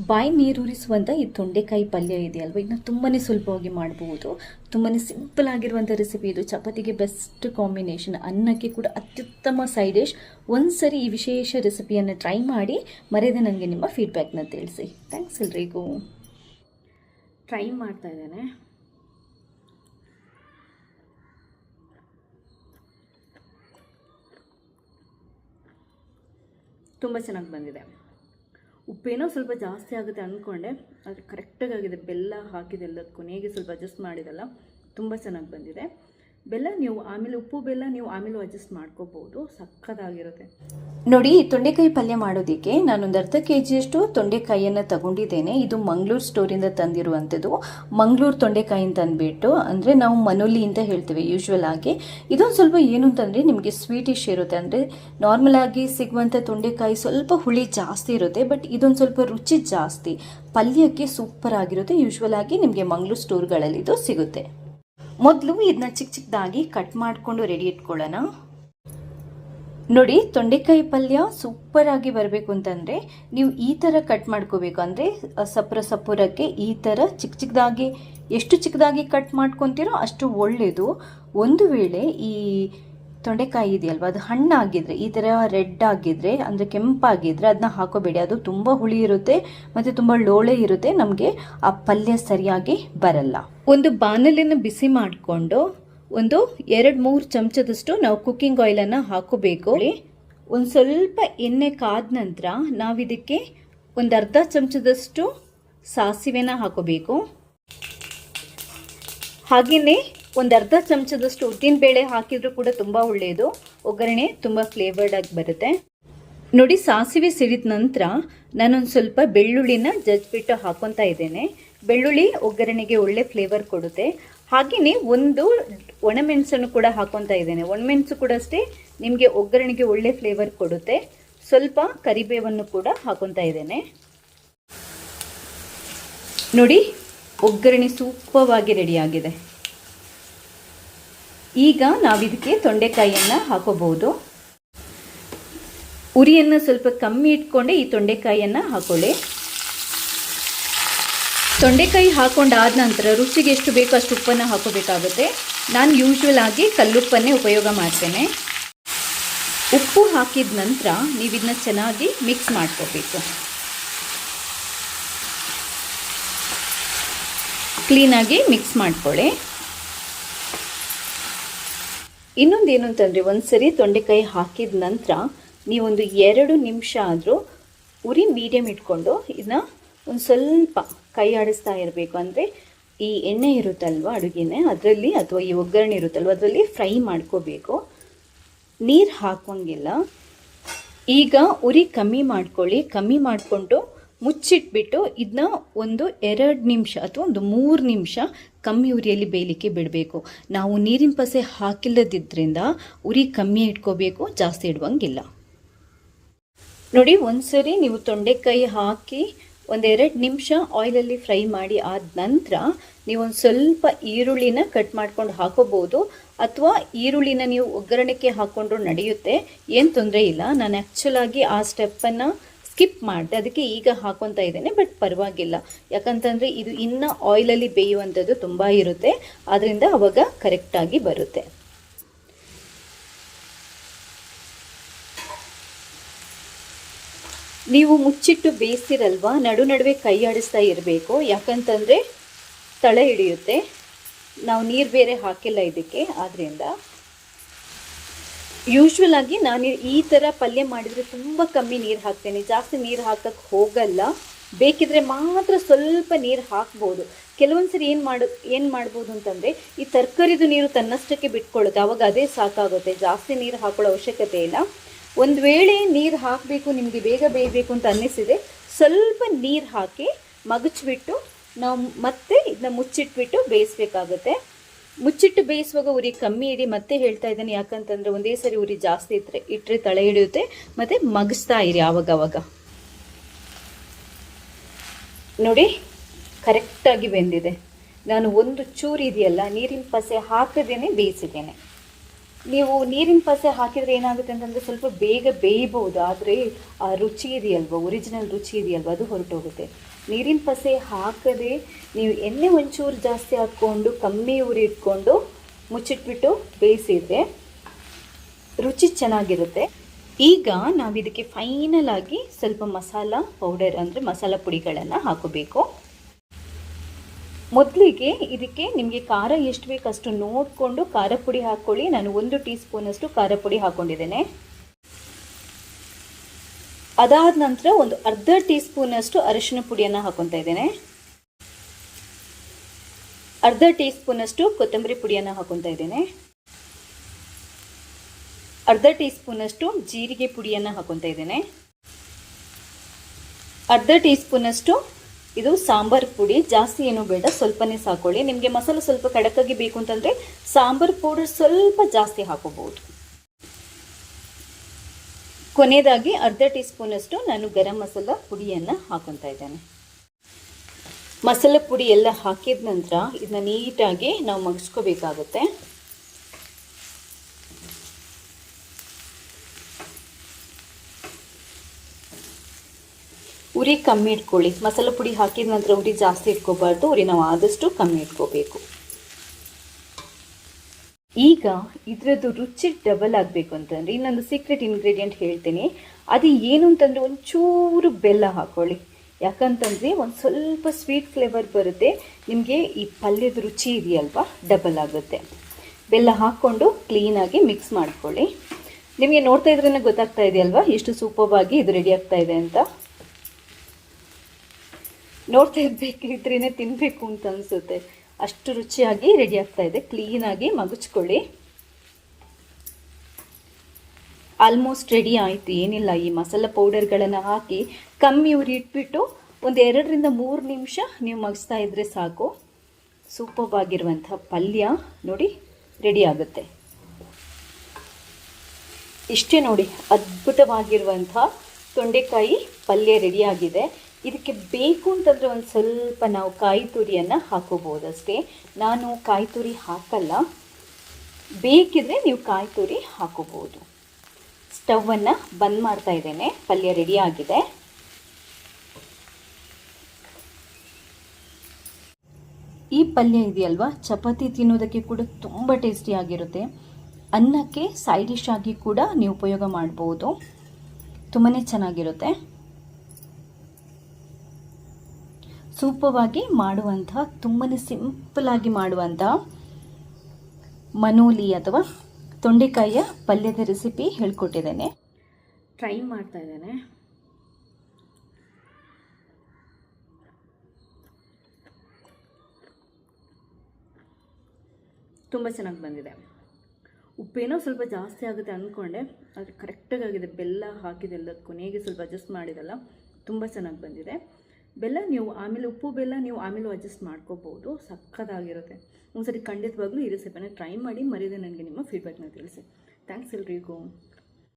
ಬಾಯಿ ನೀರೂರಿಸುವಂಥ ಈ ತೊಂಡೆಕಾಯಿ ಪಲ್ಯ ಇದೆಯಲ್ವ? ಇದನ್ನ ತುಂಬಾ ಸುಲಭವಾಗಿ ಮಾಡಬಹುದು ತುಂಬಾ ಸಿಂಪಲ್ ಆಗಿರುವಂಥ ರೆಸಿಪಿ ಇದು. ಚಪಾತಿಗೆ ಬೆಸ್ಟ್ ಕಾಂಬಿನೇಷನ್ ಅನ್ನಕ್ಕೆ ಕೂಡ ಅತ್ಯುತ್ತಮ ಸೈಡ್ ಡಿಶ್ ಒಂದ್ಸರಿ ಈ ವಿಶೇಷ ರೆಸಿಪಿಯನ್ನು ಟ್ರೈ ಮಾಡಿ, ಮರೆಯದೆ ನನಗೆ ನಿಮ್ಮ ಫೀಡ್ಬ್ಯಾಕ್ನ ತಿಳಿಸಿ. ಥ್ಯಾಂಕ್ಸ್ ಎಲ್ರಿಗೂ. ಟ್ರೈ ಮಾಡ್ತಾ ಇದ್ದೇನೆ. ತುಂಬ ಚೆನ್ನಾಗಿ ಬಂದಿದೆ. ಉಪ್ಪೇನೋ ಸ್ವಲ್ಪ ಜಾಸ್ತಿ ಆಗುತ್ತೆ ಅಂದ್ಕೊಂಡೆ, ಆದರೆ ಕರೆಕ್ಟಾಗಿ ಆಗಿದೆ. ಬೆಲ್ಲ ಹಾಕಿದೆಲ್ಲ ಕೊನೆಗೆ ಸ್ವಲ್ಪ ಅಡ್ಜಸ್ಟ್ ಮಾಡಿದೆಲ್ಲ, ತುಂಬ ಚೆನ್ನಾಗಿ ಬಂದಿದೆ. ಬೆಲ್ಲ ನೀವು ಆಮೇಲೆ ಉಪ್ಪು ಬೆಲ್ಲ ನೀವು ಆಮೇಲೆ ಅಡ್ಜಸ್ಟ್ ಮಾಡ್ಕೋಬೋದು. ಸಕ್ಕತ್ತಾಗಿರುತ್ತೆ ನೋಡಿ ತೊಂಡೆಕಾಯಿ ಪಲ್ಯ ಮಾಡೋದಕ್ಕೆ ನಾನೊಂದು ಅರ್ಧ ಕೆ ಜಿಯಷ್ಟು ತೊಂಡೆಕಾಯಿಯನ್ನು ತಗೊಂಡಿದ್ದೇನೆ. ಇದು ಮಂಗಳೂರು ಸ್ಟೋರಿಂದ ತಂದಿರುವಂಥದ್ದು. ಮಂಗಳೂರು ತೊಂಡೆಕಾಯಿ ಅಂತ ಅಂದ್ಬಿಟ್ಟು ಅಂದರೆ ನಾವು ಮನೋಲಿ ಅಂತ ಹೇಳ್ತೇವೆ ಯೂಶ್ವಲ್ ಆಗಿ. ಇದೊಂದು ಸ್ವಲ್ಪ ಏನು ಅಂತಂದರೆ ನಿಮಗೆ ಸ್ವೀಟಿಶ್ ಇರುತ್ತೆ. ಅಂದರೆ ನಾರ್ಮಲ್ ಆಗಿ ಸಿಗುವಂಥ ತೊಂಡೆಕಾಯಿ ಸ್ವಲ್ಪ ಹುಳಿ ಜಾಸ್ತಿ ಇರುತ್ತೆ ಬಟ್ ಇದೊಂದು ಸ್ವಲ್ಪ ರುಚಿ ಜಾಸ್ತಿ. ಪಲ್ಯಕ್ಕೆ ಸೂಪರ್ ಆಗಿರುತ್ತೆ. ಯೂಶ್ವಲ್ ಆಗಿ ನಿಮಗೆ ಮಂಗಳೂರು ಸ್ಟೋರ್ಗಳಲ್ಲಿ ಇದು ಸಿಗುತ್ತೆ. ಮೊದಲು ಇದನ್ನ ಚಿಕ್ಕ ಚಿಕ್ಕದಾಗಿ ಕಟ್ ಮಾಡಿಕೊಂಡು ರೆಡಿ ಇಟ್ಕೊಳ್ಳೋಣ. ನೋಡಿ, ತೊಂಡೆಕಾಯಿ ಪಲ್ಯ ಸೂಪರ್ ಆಗಿ ಬರಬೇಕು ಅಂತಂದರೆ ನೀವು ಈ ಥರ ಕಟ್ ಮಾಡ್ಕೋಬೇಕು. ಅಂದರೆ ಸಪ್ರ ಸಪುರಕ್ಕೆ ಈ ಥರ ಚಿಕ್ಕ ಚಿಕ್ಕದಾಗಿ ಎಷ್ಟು ಚಿಕ್ಕದಾಗಿ ಕಟ್ ಮಾಡ್ಕೊತೀರೋ ಅಷ್ಟು ಒಳ್ಳೆಯದು ಒಂದು ವೇಳೆ ಈ ತೊಂಡೆಕಾಯಿ ಇದೆಯಲ್ವ? ಅದು ಹಣ್ಣಾಗಿದ್ರೆ, ಈ ಥರ ರೆಡ್ ಆಗಿದ್ರೆ ಅಂದರೆ ಕೆಂಪಾಗಿದ್ರೆ ಅದನ್ನ ಹಾಕೋಬೇಡಿ. ಅದು ತುಂಬ ಹುಳಿ ಇರುತ್ತೆ, ಮತ್ತು ತುಂಬ ಲೋಳೆ ಇರುತ್ತೆ, ನಮಗೆ ಆ ಪಲ್ಯ ಸರಿಯಾಗಿ ಬರಲ್ಲ. ಒಂದು ಬಾನಲಿನ ಬಿಸಿ ಮಾಡಿಕೊಂಡು ಒಂದು ಎರಡು ಮೂರು ಚಮಚದಷ್ಟು ನಾವು ಕುಕ್ಕಿಂಗ್ ಆಯಿಲನ್ನು ಹಾಕೋಬೇಕು. ಒಂದು ಸ್ವಲ್ಪ ಎಣ್ಣೆ ಕಾದ ನಂತರ ನಾವಿದಕ್ಕೆ ಒಂದು ಅರ್ಧ ಚಮಚದಷ್ಟು ಸಾಸಿವೆನ ಹಾಕೋಬೇಕು. ಹಾಗೆಯೇ ಒಂದು ಅರ್ಧ ಚಮಚದಷ್ಟು ಉದ್ದಿನ ಬೇಳೆ ಹಾಕಿದ್ರು ಕೂಡ ತುಂಬ ಒಳ್ಳೆಯದು. ಒಗ್ಗರಣೆ ತುಂಬ ಫ್ಲೇವರ್ಡ್ ಆಗಿ ಬರುತ್ತೆ. ನೋಡಿ, ಸಾಸಿವೆ ಸಿಡಿದ ನಂತರ ನಾನೊಂದು ಸ್ವಲ್ಪ ಬೆಳ್ಳುಳ್ಳಿನ ಜಜ್ಬಿಟ್ಟು ಹಾಕೊತಾ ಇದ್ದೇನೆ. ಬೆಳ್ಳುಳ್ಳಿ ಒಗ್ಗರಣೆಗೆ ಒಳ್ಳೆ ಫ್ಲೇವರ್ ಕೊಡುತ್ತೆ. ಹಾಗೆಯೇ ಒಂದು ಒಣಮೆಣಸನ್ನು ಕೂಡ ಹಾಕೊತಾ ಇದ್ದೇನೆ. ಒಣಮೆಣಸು ಕೂಡ ಅಷ್ಟೇ ನಿಮಗೆ ಒಗ್ಗರಣೆಗೆ ಒಳ್ಳೆ ಫ್ಲೇವರ್ ಕೊಡುತ್ತೆ. ಸ್ವಲ್ಪ ಕರಿಬೇವನ್ನು ಕೂಡ ಹಾಕೊತಾ ಇದ್ದೇನೆ. ನೋಡಿ, ಒಗ್ಗರಣೆ ಸೂಪರ್ವಾಗಿ ರೆಡಿಯಾಗಿದೆ ಈಗ ನಾವಿದಕ್ಕೆ ತೊಂಡೆಕಾಯಿಯನ್ನು ಹಾಕೋಬಹುದು. ಉರಿಯನ್ನು ಸ್ವಲ್ಪ ಕಮ್ಮಿ ಇಟ್ಕೊಂಡೆ ಈ ತೊಂಡೆಕಾಯಿಯನ್ನು ಹಾಕೊಳ್ಳಿ. ತೊಂಡೆಕಾಯಿ ಹಾಕೊಂಡಾದ ನಂತರ ರುಚಿಗೆ ಎಷ್ಟು ಬೇಕೋ ಅಷ್ಟು ಉಪ್ಪನ್ನು ಹಾಕೋಬೇಕಾಗುತ್ತೆ. ನಾನು ಯೂಶುವಲ್ ಆಗಿ ಕಲ್ಲುಪ್ಪನ್ನೇ ಉಪಯೋಗ ಮಾಡ್ತೇನೆ. ಉಪ್ಪು ಹಾಕಿದ ನಂತರ ನೀವು ಇದನ್ನ ಚೆನ್ನಾಗಿ ಮಿಕ್ಸ್ ಮಾಡ್ಕೋಬೇಕು. ಕ್ಲೀನಾಗಿ ಮಿಕ್ಸ್ ಮಾಡ್ಕೊಳ್ಳಿ. ಇನ್ನೊಂದು ಏನು ಅಂತಂದರೆ ಒಂದು ಸರಿ ತೊಂಡೆಕಾಯಿ ಹಾಕಿದ ನಂತರ ನೀವೊಂದು ಎರಡು ನಿಮಿಷ ಆದರೂ ಉರಿ ಮೀಡಿಯಮ್ ಇಟ್ಕೊಂಡು ಇದನ್ನ ಒಂದು ಸ್ವಲ್ಪ ಕೈ ಆಡಿಸ್ತಾ ಇರಬೇಕು. ಅಂದರೆ ಈ ಎಣ್ಣೆ ಇರುತ್ತಲ್ವ ಅಡುಗೆನೆ? ಅದರಲ್ಲಿ ಅಥವಾ ಈ ಒಗ್ಗರಣೆ ಇರುತ್ತಲ್ವ, ಅದರಲ್ಲಿ ಫ್ರೈ ಮಾಡ್ಕೋಬೇಕು. ನೀರು ಹಾಕೋಂಗಿಲ್ಲ ಈಗ ಉರಿ ಕಮ್ಮಿ ಮಾಡ್ಕೊಳ್ಳಿ. ಕಮ್ಮಿ ಮಾಡಿಕೊಂಡು ಮುಚ್ಚಿಟ್ಬಿಟ್ಟು ಇದನ್ನ ಒಂದು ಎರಡು ನಿಮಿಷ ಅಥವಾ ಒಂದು ಮೂರು ನಿಮಿಷ ಕಮ್ಮಿ ಉರಿಯಲ್ಲಿ ಬೇಯಲಿಕ್ಕೆ ಬಿಡಬೇಕು. ನಾವು ನೀರಿನ ಪಸೆ ಹಾಕಿಲ್ಲದಿದ್ದರಿಂದ ಉರಿ ಕಮ್ಮಿ ಇಟ್ಕೋಬೇಕು, ಜಾಸ್ತಿ ಇಡುವಂಗಿಲ್ಲ. ನೋಡಿ, ಒಂದ್ಸರಿ ನೀವು ತೊಂಡೆಕಾಯಿ ಹಾಕಿ ಒಂದೆರಡು ನಿಮಿಷ ಆಯಿಲಲ್ಲಿ ಫ್ರೈ ಮಾಡಿ ಆದ ನಂತರ ನೀವೊಂದು ಸ್ವಲ್ಪ ಈರುಳ್ಳಿನ ಕಟ್ ಮಾಡ್ಕೊಂಡು ಹಾಕೋಬೋದು ಅಥವಾ ಈರುಳ್ಳಿನ ನೀವು ಒಗ್ಗರಣೆಗೆ ಹಾಕ್ಕೊಂಡ್ರು ನಡೆಯುತ್ತೆ, ಏನು ತೊಂದರೆ ಇಲ್ಲ. ನಾನು ಆ್ಯಕ್ಚುಲಾಗಿ ಆ ಸ್ಟೆಪ್ಪನ್ನು ಸ್ಕಿಪ್ ಮಾಡಿದೆ, ಅದಕ್ಕೆ ಈಗ ಹಾಕೊತಾ ಇದ್ದೇನೆ, ಬಟ್ ಪರವಾಗಿಲ್ಲ. ಯಾಕಂತಂದರೆ ಇದು ಇನ್ನು ಆಯಿಲಲ್ಲಿ ಬೇಯುವಂಥದ್ದು ತುಂಬ ಇರುತ್ತೆ ಆದ್ದರಿಂದ ಅವಾಗ ಕರೆಕ್ಟಾಗಿ ಬರುತ್ತೆ. ನೀವು ಮುಚ್ಚಿಟ್ಟು ಬೇಯಿಸ್ತಿರಲ್ವಾ? ನಡು ನಡುವೆ ಕೈ ಆಡಿಸ್ತಾ ಇರಬೇಕು. ಯಾಕಂತಂದರೆ ತಳೆ ಹಿಡಿಯುತ್ತೆ. ನಾವು ನೀರು ಬೇರೆ ಹಾಕಿಲ್ಲ ಇದಕ್ಕೆ ಆದ್ದರಿಂದ ಯೂಶ್ವಲ್ ಆಗಿ ನಾನು ಈ ಥರ ಪಲ್ಯ ಮಾಡಿದರೆ ತುಂಬ ಕಮ್ಮಿ ನೀರು ಹಾಕ್ತೇನೆ. ಜಾಸ್ತಿ ನೀರು ಹಾಕಕ್ಕೆ ಹೋಗಲ್ಲ. ಬೇಕಿದ್ರೆ ಮಾತ್ರ ಸ್ವಲ್ಪ ನೀರು ಹಾಕ್ಬೋದು. ಕೆಲವೊಂದು ಸರಿ ಏನು ಮಾಡು, ಏನು ಮಾಡ್ಬೋದು ಅಂತಂದರೆ ಈ ತರಕಾರಿದು ನೀರು ತನ್ನಷ್ಟಕ್ಕೆ ಬಿಟ್ಕೊಳ್ಳುತ್ತೆ. ಅವಾಗ ಅದೇ ಸಾಕಾಗುತ್ತೆ. ಜಾಸ್ತಿ ನೀರು ಹಾಕೊಳ್ಳೋ ಅವಶ್ಯಕತೆ ಇಲ್ಲ. ಒಂದು ವೇಳೆ ನೀರು ಹಾಕಬೇಕು, ನಿಮಗೆ ಬೇಗ ಬೇಯಬೇಕು ಅಂತ ಅನ್ನಿಸಿದೆ ಸ್ವಲ್ಪ ನೀರು ಹಾಕಿ ಮಗಚ್ಬಿಟ್ಟು ನಾವು ಮತ್ತೆ ಇದನ್ನ ಮುಚ್ಚಿಟ್ಬಿಟ್ಟು ಬೇಯಿಸ್ಬೇಕಾಗುತ್ತೆ. ಮುಚ್ಚಿಟ್ಟು ಬೇಯಿಸುವಾಗ ಉರಿ ಕಮ್ಮಿ ಇಡಿ ಮತ್ತೆ ಹೇಳ್ತಾ ಇದ್ದೇನೆ. ಯಾಕಂತಂದರೆ ಒಂದೇ ಸರಿ ಉರಿ ಜಾಸ್ತಿ ಇದ್ರೆ ಇಟ್ಟರೆ ತಳೆ ಹಿಡಿಯುತ್ತೆ, ಮತ್ತು ಮಗಿಸ್ತಾ ಇರಿ ಆವಾಗವಾಗ. ನೋಡಿ ಕರೆಕ್ಟಾಗಿ ಬೆಂದಿದೆ. ನಾನು ಒಂದು ಚೂರು ಇದೆಯಲ್ಲ, ನೀರಿನ ಪಸೆ ಹಾಕದೇನೆ, ಬೇಯಿಸಿದ್ದೇನೆ. ನೀವು ನೀರಿನ ಪಸೆ ಹಾಕಿದರೆ ಏನಾಗುತ್ತೆ ಅಂತಂದರೆ ಸ್ವಲ್ಪ ಬೇಗ ಬೇಯಬಹುದು. ಆದರೆ ಆ ರುಚಿ ಇದೆಯಲ್ವ? ಒರಿಜಿನಲ್ ರುಚಿ ಇದೆಯಲ್ವ? ಅದು ಹೊರಟೋಗುತ್ತೆ. ನೀರಿನ ಪಸೆ ಹಾಕದೆ ನೀವು ಎಣ್ಣೆ ಒಂಚೂರು ಜಾಸ್ತಿ ಹಾಕ್ಕೊಂಡು ಕಮ್ಮಿ ಉರಿ ಇಟ್ಕೊಂಡು ಮುಚ್ಚಿಟ್ಬಿಟ್ಟು ಬೇಯಿಸಿದ್ರೆ ರುಚಿ ಚೆನ್ನಾಗಿರುತ್ತೆ. ಈಗ ನಾವು ಇದಕ್ಕೆ ಫೈನಲ್ ಆಗಿ ಸ್ವಲ್ಪ ಮಸಾಲ ಪೌಡರ್ ಅಂದರೆ ಮಸಾಲ ಪುಡಿಗಳನ್ನು ಹಾಕೋಬೇಕು. ಮೊದಲಿಗೆ ಇದಕ್ಕೆ ನಿಮಗೆ ಖಾರ ಎಷ್ಟು ಬೇಕು ಅಷ್ಟು ನೋಡಿಕೊಂಡು ಖಾರ ಪುಡಿ ಹಾಕ್ಕೊಳ್ಳಿ. ನಾನು ಒಂದು ಟೀ ಸ್ಪೂನಷ್ಟು ಖಾರ ಪುಡಿ ಹಾಕ್ಕೊಂಡಿದ್ದೇನೆ. ಅದಾದ ನಂತರ ಒಂದು ಅರ್ಧ ಟೀ ಸ್ಪೂನಷ್ಟು ಅರಿಶಿನ ಪುಡಿಯನ್ನು ಹಾಕೊತಾ ಇದ್ದೇನೆ. ಅರ್ಧ ಟೀ ಸ್ಪೂನಷ್ಟು ಕೊತ್ತಂಬರಿ ಪುಡಿಯನ್ನು ಹಾಕೊತಾ ಇದ್ದೇನೆ. ಅರ್ಧ ಟೀ ಸ್ಪೂನಷ್ಟು ಜೀರಿಗೆ ಪುಡಿಯನ್ನು ಹಾಕೊತಾ ಇದ್ದೇನೆ. ಅರ್ಧ ಟೀ ಸ್ಪೂನಷ್ಟು ಇದು ಸಾಂಬಾರ್ ಪುಡಿ. ಜಾಸ್ತಿ ಏನು ಬೇಡ, ಸ್ವಲ್ಪನೇ ಸಾಕೊಳ್ಳಿ. ನಿಮಗೆ ಮಸಾಲೆ ಸ್ವಲ್ಪ ಕಡಕಾಗಿ ಬೇಕು ಅಂತಂದರೆ ಸಾಂಬಾರ್ ಪೌಡರ್ ಸ್ವಲ್ಪ ಜಾಸ್ತಿ ಹಾಕೋಬಹುದು. ಕೊನೆಯದಾಗಿ ಅರ್ಧ ಟೀ ಸ್ಪೂನಷ್ಟು ನಾನು ಗರಂ ಮಸಾಲ ಪುಡಿಯನ್ನು ಹಾಕೊತಾ ಇದ್ದೇನೆ. ಮಸಾಲೆ ಪುಡಿ ಎಲ್ಲ ಹಾಕಿದ ನಂತರ ಇದನ್ನ ನೀಟಾಗಿ ನಾವು ಮಗಿಸ್ಕೋಬೇಕಾಗುತ್ತೆ. ಉರಿ ಕಮ್ಮಿ ಇಟ್ಕೊಳ್ಳಿ. ಮಸಾಲೆ ಪುಡಿ ಹಾಕಿದ ನಂತರ ಉರಿ ಜಾಸ್ತಿ ಇಟ್ಕೋಬಾರ್ದು. ಉರಿ ನಾವು ಆದಷ್ಟು ಕಮ್ಮಿ ಇಟ್ಕೋಬೇಕು. ಈಗ ಇದರದ್ದು ರುಚಿ ಡಬಲ್ ಆಗಬೇಕು ಅಂತಂದರೆ ಇನ್ನೊಂದು ಸೀಕ್ರೆಟ್ ಇಂಗ್ರೀಡಿಯೆಂಟ್ ಹೇಳ್ತೀನಿ. ಅದು ಏನು ಅಂತಂದರೆ ಒಂಚೂರು ಬೆಲ್ಲ ಹಾಕ್ಕೊಳ್ಳಿ ಯಾಕಂತಂದರೆ ಒಂದು ಸ್ವಲ್ಪ ಸ್ವೀಟ್ ಫ್ಲೇವರ್ ಬರುತ್ತೆ. ನಿಮಗೆ ಈ ಪಲ್ಯದ ರುಚಿ ಇದೆಯಲ್ವಾ? ಡಬಲ್ ಆಗುತ್ತೆ. ಬೆಲ್ಲ ಹಾಕ್ಕೊಂಡು ಕ್ಲೀನಾಗಿ ಮಿಕ್ಸ್ ಮಾಡ್ಕೊಳ್ಳಿ. ನಿಮಗೆ ನೋಡ್ತಾ ಇದ್ರೇ ಗೊತ್ತಾಗ್ತಾ ಇದೆಯಲ್ವಾ? ಎಷ್ಟು ಸೂಪರ್ವಾಗಿ ಇದು ರೆಡಿ ಆಗ್ತಾ ಇದೆ ಅಂತ? ನೋಡ್ತಾ ಇರ್ಬೇಕಿದ್ರೇ ತಿನ್ನಬೇಕು ಅಂತ ಅನಿಸುತ್ತೆ. ಅಷ್ಟು ರುಚಿಯಾಗಿ ರೆಡಿ ಆಗ್ತಾ ಇದೆ. ಕ್ಲೀನಾಗಿ ಮಗುಚ್ಕೊಳ್ಳಿ. ಆಲ್ಮೋಸ್ಟ್ ರೆಡಿ ಆಯಿತು. ಏನಿಲ್ಲ, ಈ ಮಸಾಲ ಪೌಡರ್ಗಳನ್ನು ಹಾಕಿ ಕಮ್ಮಿ ಉರಿ ಇಟ್ಬಿಟ್ಟು ಒಂದು ಎರಡರಿಂದ ಮೂರು ನಿಮಿಷ ನೀವು ಮಗಿಸ್ತಾ ಇದ್ದರೆ ಸಾಕು. ಸೂಪರ್ ಆಗಿರುವಂಥ ಪಲ್ಯ ನೋಡಿ ರೆಡಿ ಆಗುತ್ತೆ. ಇಷ್ಟೇ ನೋಡಿ ಅದ್ಭುತವಾಗಿರುವಂಥ ತೊಂಡೆಕಾಯಿ ಪಲ್ಯ ರೆಡಿಯಾಗಿದೆ ಇದಕ್ಕೆ ಬೇಕು ಅಂತಂದರೆ ಒಂದು ಸ್ವಲ್ಪ ನಾವು ಕಾಯಿ ತುರಿಯನ್ನು ಹಾಕೋಬೋದು ಅಷ್ಟೇ ನಾನು ಕಾಯಿ ತುರಿ ಹಾಕಲ್ಲ. ಬೇಕಿದ್ರೆ ನೀವು ಕಾಯಿ ತುರಿ ಹಾಕೋಬೋದು. ಸ್ಟವನ್ನು ಬಂದ್ ಮಾಡ್ತಾ ಇದ್ದೇನೆ. ಪಲ್ಯ ರೆಡಿ ಆಗಿದೆ. ಈ ಪಲ್ಯ ಇದೆಯಲ್ವಾ? ಚಪಾತಿ ತಿನ್ನೋದಕ್ಕೆ ಕೂಡ ತುಂಬ ಟೇಸ್ಟಿಯಾಗಿರುತ್ತೆ ಅನ್ನಕ್ಕೆ ಸೈಡ್ ಡಿಶ್ ಆಗಿ ಕೂಡ ನೀವು ಉಪಯೋಗ ಮಾಡ್ಬೋದು. ತುಂಬಾ ಚೆನ್ನಾಗಿರುತ್ತೆ. ಸೂಪವಾಗಿ ಮಾಡುವಂತಹ ತುಂಬಾ ಸಿಂಪಲಾಗಿ ಮಾಡುವಂತಹ ಮನೋಲಿ ಅಥವಾ ತೊಂಡೆಕಾಯಿಯ ಪಲ್ಯದ ರೆಸಿಪಿ ಹೇಳ್ಕೊಟ್ಟಿದ್ದೇನೆ. ಟ್ರೈ ಮಾಡ್ತಾ ಇದ್ದೇನೆ. ತುಂಬ ಚೆನ್ನಾಗಿ ಬಂದಿದೆ. ಉಪ್ಪೇನೋ ಸ್ವಲ್ಪ ಜಾಸ್ತಿ ಆಗುತ್ತೆ ಅಂದ್ಕೊಂಡೆ ಆದರೆ ಕರೆಕ್ಟಾಗಿ ಆಗಿದೆ. ಬೆಲ್ಲ ಹಾಕಿದೆಲ್ಲ ಕೊನೆಗೆ ಸ್ವಲ್ಪ ಅಡ್ಜಸ್ಟ್ ಮಾಡಿದೆಲ್ಲ, ತುಂಬ ಚೆನ್ನಾಗಿ ಬಂದಿದೆ. ಬೆಲ್ಲ ನೀವು ಆಮೇಲೆ ಉಪ್ಪು ಬೆಲ್ಲ ನೀವು ಆಮೇಲೆ ಅಡ್ಜಸ್ಟ್ ಮಾಡ್ಕೋಬೋದು. ಸಕ್ಕತ್ತಾಗಿರುತ್ತೆ ಒಂದ್ಸರಿ ಖಂಡಿತವಾಗ್ಲೂ ಈ ರೆಸಿಪಿನ ಟ್ರೈ ಮಾಡಿ ಮರೀದೆ ನನಗೆ ನಿಮ್ಮ ಫೀಡ್ಬ್ಯಾಕ್ನ ತಿಳಿಸಿ. ಥ್ಯಾಂಕ್ಸ್ ಎಲ್ರಿಗೂ.